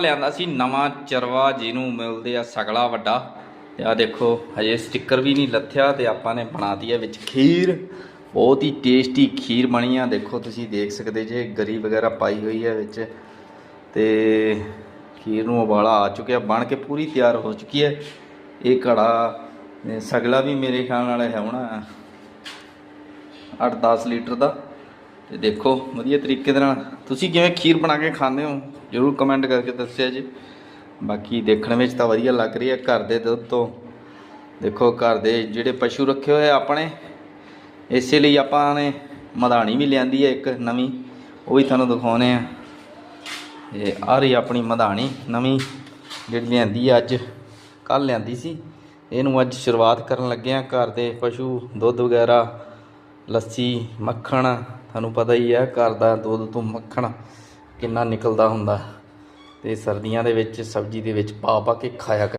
ਲਿਆਂਦਾ ਸੀ, ਨਵਾਂ ਚਰਵਾ ਜਿਹਨੂੰ ਮਿਲਦੇ ਆ ਸਗਲਾ ਵੱਡਾ। ਤੇ ਆ ਦੇਖੋ, ਹਜੇ ਸਟicker ਵੀ ਨਹੀਂ ਲੱਥਿਆ ਤੇ ਆਪਾਂ ਨੇ ਬਣਾਤੀ ਹੈ ਵਿੱਚ ਖੀਰ। ਬਹੁਤ ਹੀ ਟੇਸਟੀ ਖੀਰ ਬਣੀ ਆ। ਦੇਖੋ, ਤੁਸੀਂ ਦੇਖ ਸਕਦੇ ਜੇ, ਗਰੀ ਵਗੈਰਾ ਪਾਈ ਹੋਈ ਹੈ ਵਿੱਚ। ਤੇ ਖੀਰ ਨੂੰ ਉਬਾਲਾ ਆ ਚੁੱਕਿਆ, ਬਣ ਕੇ ਪੂਰੀ ਤਿਆਰ ਹੋ ਚੁੱਕੀ ਹੈ ਇਹ ਘੜਾ ਸਗਲਾ ਵੀ ਮੇਰੇ ਖਿਆਲ ਨਾਲ ਹੈ ਹੋਣਾ 8-10 ਲੀਟਰ ਦਾ। ਤੇ ਦੇਖੋ, ਵਧੀਆ ਤਰੀਕੇ ਦੇ ਨਾਲ। ਤੁਸੀਂ ਕਿਵੇਂ ਖੀਰ ਬਣਾ ਕੇ ਖਾਂਦੇ ਹੋ? ਜਰੂਰ ਕਮੈਂਟ ਕਰਕੇ ਦੱਸਿਆ ਜੀ। ਬਾਕੀ ਦੇਖਣ ਵਿੱਚ ਤਾਂ ਵਧੀਆ ਲੱਗ ਰਹੀ ਹੈ ਘਰ ਦੇ ਦੁੱਧ ਤੋਂ। ਦੇਖੋ, ਘਰ ਦੇ ਜਿਹੜੇ ਪਸ਼ੂ ਰੱਖੇ ਹੋਏ ਆ ਆਪਣੇ, ਇਸੇ ਲਈ ਆਪਾਂ ਨੇ ਮਧਾਣੀ ਵੀ ਲਿਆਂਦੀ ਹੈ ਇੱਕ ਨਵੀਂ। ਉਹ ਵੀ ਤੁਹਾਨੂੰ ਦਿਖਾਉਨੇ ਆ। ਇਹ ਆ ਰਹੀ ਆਪਣੀ ਮਧਾਣੀ ਨਵੀਂ, ਜਿਹੜੀ ਲਿਆਂਦੀ ਹੈ ਅੱਜ। ਕੱਲ ਲਿਆਂਦੀ ਸੀ। ਇਹਨੂੰ ਅੱਜ ਸ਼ੁਰੂਆਤ ਕਰਨ ਲੱਗੇ ਆ ਘਰ ਦੇ ਪਸ਼ੂ ਦੁੱਧ ਵਗੈਰਾ, ਲੱਸੀ, ਮੱਖਣ ਤੁਹਾਨੂੰ ਪਤਾ ਹੀ ਹੈ ਘਰ ਦਾ ਦੁੱਧ ਤੋਂ ਮੱਖਣ ਕਿੰਨਾ ਨਿਕਲਦਾ ਹੁੰਦਾ। ਤੇ ਸਰਦੀਆਂ ਦੇ ਵਿੱਚ, ਸਬਜ਼ੀ ਦੇ ਵਿੱਚ ਪਾ ਪਾ ਕੇ ਖਾਇਆ ਕਰ